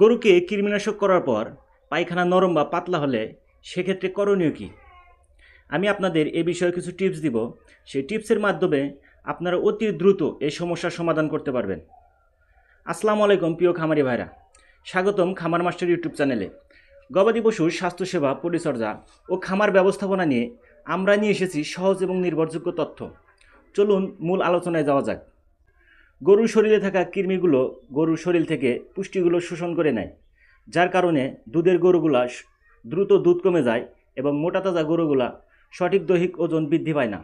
গরুকে কৃমিনাশক করার পর পায়খানা নরম বা পাতলা হলে সেক্ষেত্রে করণীয় কী? আমি আপনাদের এ বিষয়ে কিছু টিপস দিব। সেই টিপসের মাধ্যমে আপনারা অতি দ্রুত এই সমস্যার সমাধান করতে পারবেন। আসসালামু আলাইকুম প্রিয় খামারি ভাইরা। স্বাগতম খামার মাস্টার ইউটিউব চ্যানেলে। গবাদি পশুর স্বাস্থ্যসেবা, পরিচর্যা ও খামার ব্যবস্থাপনা নিয়ে আমরা নিয়ে এসেছি সহজ এবং নির্ভরযোগ্য তথ্য। চলুন মূল আলোচনায় যাওয়া যাক। গরুর শরীরে থাকা কৃমিগুলো গরুর শরীর থেকে পুষ্টিগুলো শোষণ করে নেয়, যার কারণে দুধের গরুগুলা দ্রুত দুধ কমে যায় এবং মোটা তাজা গরুগুলা সঠিক দৈহিক ওজন বৃদ্ধি পায় না।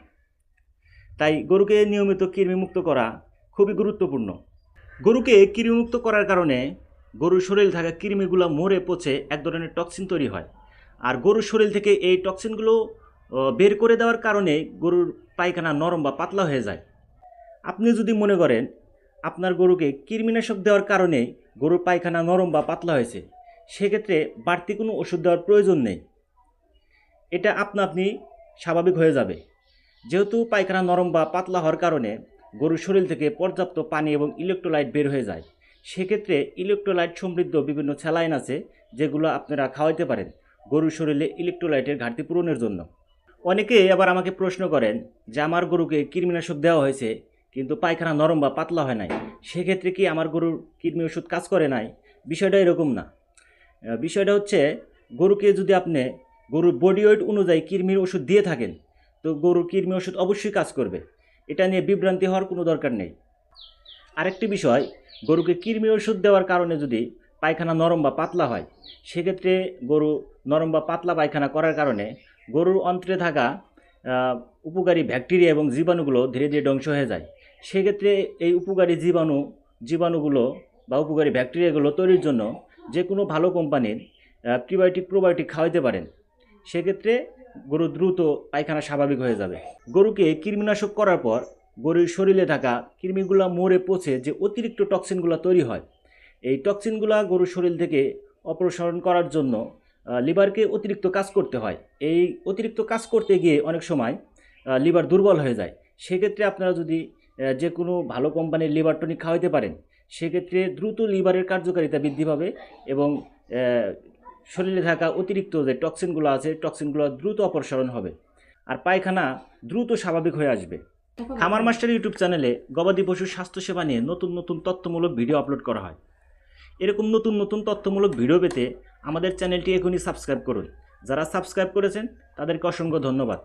তাই গরুকে নিয়মিত কৃমিমুক্ত করা খুবই গুরুত্বপূর্ণ। গরুকে কৃমিমুক্ত করার কারণে গরুর শরীরে থাকা কৃমিগুলো মরে পচে এক ধরনের টক্সিন তৈরি হয়। আর গরুর শরীর থেকে এই টক্সিনগুলো বের করে দেওয়ার কারণে গরুর পায়খানা নরম বা পাতলা হয়ে যায়। আপনি যদি মনে করেন আপনার গরুকে কৃমিনাশক দেওয়ার কারণে গরুর পায়খানা নরম বা পাতলা হয়েছে, সেক্ষেত্রে বাড়তি কোনো ওষুধ দেওয়ার প্রয়োজন নেই। এটা আপনা আপনি স্বাভাবিক হয়ে যাবে। যেহেতু পায়খানা নরম বা পাতলা হওয়ার কারণে গরুর শরীর থেকে পর্যাপ্ত পানি এবং ইলেকট্রোলাইট বের হয়ে যায়, সেক্ষেত্রে ইলেকট্রোলাইট সমৃদ্ধ বিভিন্ন স্যালাইন আছে যেগুলো আপনারা খাওয়াইতে পারেন গরুর শরীরে ইলেকট্রোলাইটের ঘাটতি পূরণের জন্য। অনেকে আবার আমাকে প্রশ্ন করেন যে, আমার গরুকে কৃমিনাশক দেওয়া হয়েছে কিন্তু পায়খানা নরম বা পাতলা হয় নাই। সেক্ষেত্রে কি আমার গরুর কৃমি ওষুধ কাজ করে নাই? বিষয়টা এরকম না। বিষয়টা হচ্ছে, গরুকে যদি আপনি, গরুর বডি ওয়েট অনুযায়ী কৃমির ওষুধ দিয়ে থাকেন, তো গরুর কৃমি ওষুধ অবশ্যই কাজ করবে। এটা নিয়ে বিভ্রান্তি হওয়ার কোনো দরকার নেই। আরেকটি বিষয়, গরুকে কৃমি ওষুধ দেওয়ার কারণে যদি পায়খানা নরম বা পাতলা হয়, সেক্ষেত্রে গরু নরম বা পাতলা পায়খানা করার কারণে গরুর অন্ত্রে থাকা উপকারী ব্যাকটেরিয়া এবং জীবাণুগুলো ধীরে ধীরে ধ্বংস হয়ে যায়। সেক্ষেত্রে এই উপকারী জীবাণু, জীবাণুগুলো বা উপকারী ব্যাকটেরিয়াগুলো তৈরির জন্য যে কোনো ভালো কোম্পানির প্রিবায়োটিক প্রোবায়োটিক খাওয়াইতে পারেন। সেক্ষেত্রে গরু দ্রুত পায়খানা স্বাভাবিক হয়ে যাবে। গরুকে কৃমিনাশক করার পর গরুর শরীরে থাকা কৃমিগুলো মরে পচে যে অতিরিক্ত টক্সিনগুলো তৈরি হয়, এই টক্সিনগুলো গরুর শরীর থেকে অপসারণ করার জন্য লিভারকে অতিরিক্ত কাজ করতে হয়। এই অতিরিক্ত কাজ করতে গিয়ে অনেক সময় লিভার দুর্বল হয়ে যায়। সেক্ষেত্রে আপনারা যদি যে কোনো ভালো কোম্পানির লিভার টনিক খাওয়াইতে পারেন, সেক্ষেত্রে দ্রুত লিভারের কার্যকারিতা বৃদ্ধি পাবে এবং শরীরে থাকা অতিরিক্ত যে টক্সিনগুলো আছে, টক্সিনগুলো দ্রুত অপসারণ হবে। আর পায়খানা দ্রুত স্বাভাবিক হয়ে আসবে। খামার মাস্টার ইউটিউব চ্যানেলে গবাদি পশুর স্বাস্থ্যসেবা নিয়ে নতুন নতুন তথ্যমূলক ভিডিও আপলোড করা হয়। এরকম নতুন নতুন তথ্যমূলক ভিডিও পেতে আমাদের চ্যানেলটি এখনই সাবস্ক্রাইব করুন। যারা সাবস্ক্রাইব করেছেন, তাদেরকে অসংখ্য ধন্যবাদ।